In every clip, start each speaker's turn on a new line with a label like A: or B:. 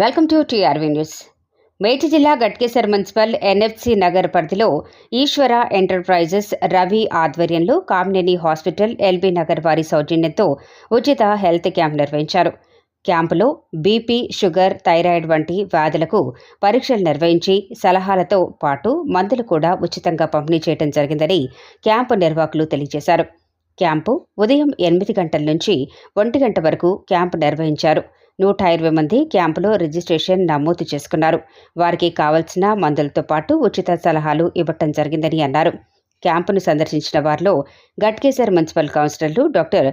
A: Welcome to TRV news. మేటి జిల్లా Ghatkesar municipal NFC Nagar పరిధిలో ఈశ్వర ఎంటర్ప్రైజెస్ రవి ఆధ్వర్యంలో కామినేని హాస్పిటల్ ఎల్బీ నగర్ వారి సౌజన్యంతో ఉచిత హెల్త్ క్యాంప్ నిర్వహించారు. క్యాంపులో బీపీ షుగర్ థైరాయిడ్ వంటి వ్యాధులకు పరీక్షలు నిర్వహించి సలహాలతో పాటు మందులు కూడా ఉచితంగా పంపిణీ చేయడం జరిగిందని క్యాంపు నిర్వాహకులు తెలియజేశారు. క్యాంపు ఉదయం ఎనిమిది గంటల నుంచి ఒంటి గంట వరకు క్యాంపు నిర్వహించారు. నూట ఇరవై మంది క్యాంపులో రిజిస్ట్రేషన్ నమోదు చేసుకున్నారు. వారికి కావలసిన మందులతో పాటు ఉచిత సలహాలు ఇవ్వటం జరిగిందని అన్నారు. క్యాంపును సందర్శించిన వారిలో గట్కేసర్ మున్సిపల్ కౌన్సిలర్లు డాక్టర్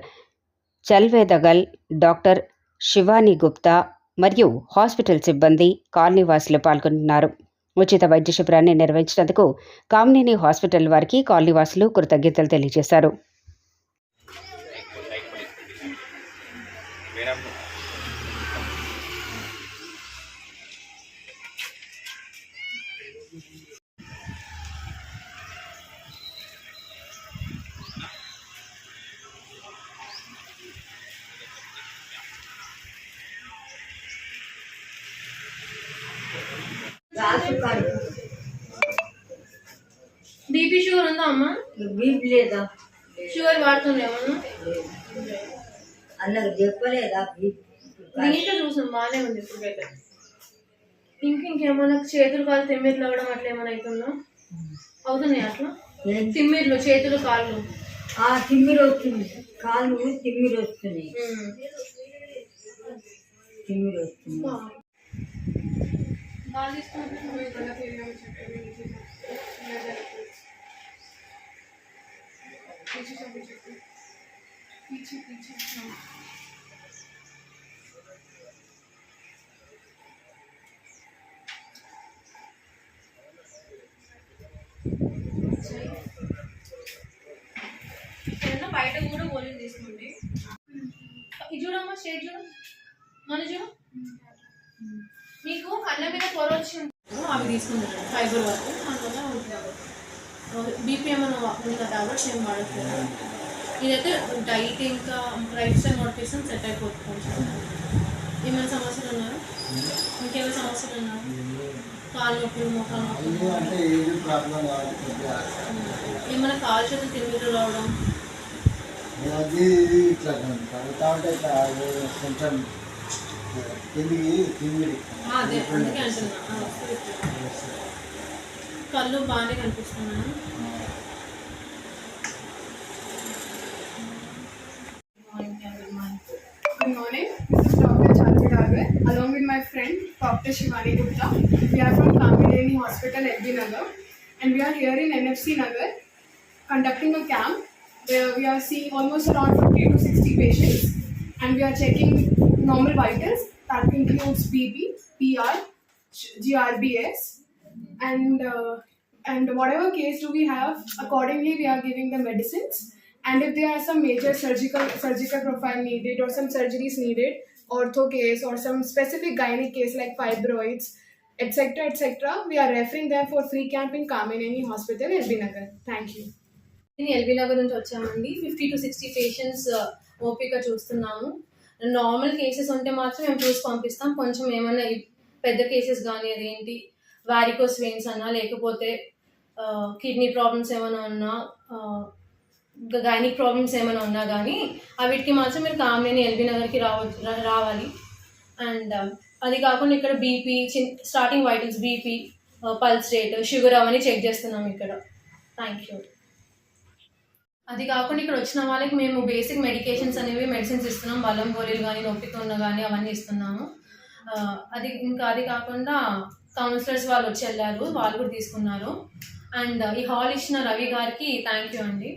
A: చల్వేదగల్ డాక్టర్ శివాని గుప్తా మరియు హాస్పిటల్ సిబ్బంది కాలనీవాసులు పాల్గొంటున్నారు పాల్గొన్నారు. ఉచిత వైద్య శిబిరాన్ని నిర్వహించినందుకు కామినేని హాస్పిటల్ వారికి కాలనీవాసులు కృతజ్ఞతలు తెలియజేశారు.
B: బీపీ షుగర్ ఉందా అమ్మా?
C: బీపీ లేదా?
B: షుగర్ వాడుతుండే ఏమన్నా?
C: అన్నకు చెప్పలేదా బీపీ?
B: దీంట్లో చూసాం బాగానే ఉంది ఇప్పుడైతే ఇంక ఇంకేమన్నా చేతులు కాళ్ళు తిమ్మిర్లు అవ్వడం అట్లా ఏమైనా అవుతుందా? అవుతున్నాయి అట్లా? తిమ్మిర్లు చేతులు కాళ్ళు.
C: ఆ తిమ్మిరి వస్తుంది. కాళ్ళు తిమ్మిరి వస్తున్నాయి. తిమ్మిరి వస్తుంది.
B: బాగా తీసుకుంటున్నాం. బయట కూడా పోలింగ్ తీసుకోండి ఇది చూడమ్మా షేడ్ చూడు మన చూడు మీకు కళ్ళ మీద పొర వచ్చింది. అవి తీసుకుంటారు ఫైబర్ వరకు దానివల్ల బీపీ ఏమైనా ఉందా టాబ్లెట్స్ ఏం వాడట్లేదు ఇదైతే డైట్ ఇంకా లైఫ్ స్టైల్ మోటివేషన్ సెట్ అయిపోతుంది. కొంచెం ఏమైనా సమస్యలు ఉన్నాయా? ఇంకేమైనా సమస్యలు ఉన్నాయా? కాలు నొప్పులు మొక్కలు నొప్పులు
D: అంటే ఏది ప్రాబ్లం కాదు కొద్దిగా
B: ఏమైనా కాలు చేతులు తిరిగి రావడం?
D: అది ఇట్లా కొంచెం కిందికి తిమ్మిడి
B: అదే అందుకే అంటున్నా ఆ, కళ్ళు బాగానే కనిపిస్తున్నాయి
E: Good morning. This is Dr. Chalvi Darve, along with my friend Dr. Shivani Gupta. We are from Kamileni Hospital, LB Nagar, and we are here in NFC Nagar conducting a camp where we are seeing almost around 50 to 60 patients, and we are checking normal vitals that includes BP, PR, GRBS, and uh, and whatever case do we have, accordingly we are giving the medicines. And if there are some major surgical surgical profile needed or some surgeries needed, ortho case or some specific gynec case like fibroids, etc., etc., we are referring them for free camp in Kamineni Hospital, LB Nagar. Thank you.
B: నేను LB Nagar నుంచి వచ్చామండి fifty to sixty patients ఓపిక చూస్తున్నాము normal cases ఉంటే మాత్రం మేము చూసి పంపిస్తాం. కొంచెం ఏమైనా పెద్ద కేసెస్ కానీ అదేంటి? వారికోస్ వెయిన్స్ అన్నా లేకపోతే కిడ్నీ ప్రాబ్లమ్స్ ఏమైనా ఉన్నా గైనిక్ ప్రాబ్లమ్స్ ఏమైనా ఉన్నా కానీ అవిటికి మాత్రం మీరు కామినేని ఎల్బీ నగర్కి రావచ్చు రావాలి. అండ్ అది కాకుండా ఇక్కడ బీపీ చిన్ starting vitals BP pulse rate sugar అవన్నీ చెక్ చేస్తున్నాం ఇక్కడ. థ్యాంక్ యూ అది కాకుండా ఇక్కడ వచ్చిన వాళ్ళకి మేము బేసిక్ మెడికేషన్స్ అనేవి మెడిసిన్స్ ఇస్తున్నాం. బలం గోళీలు కానీ నొప్పితున్న కానీ అవన్నీ ఇస్తున్నాము. అది ఇంకా అది కాకుండా కౌన్సిలర్స్ వాళ్ళు వచ్చి వెళ్ళారు. వాళ్ళు కూడా తీసుకున్నారు. అండ్ ఈ హాల్ ఇచ్చిన రవి గారికి థ్యాంక్ యూ అండి.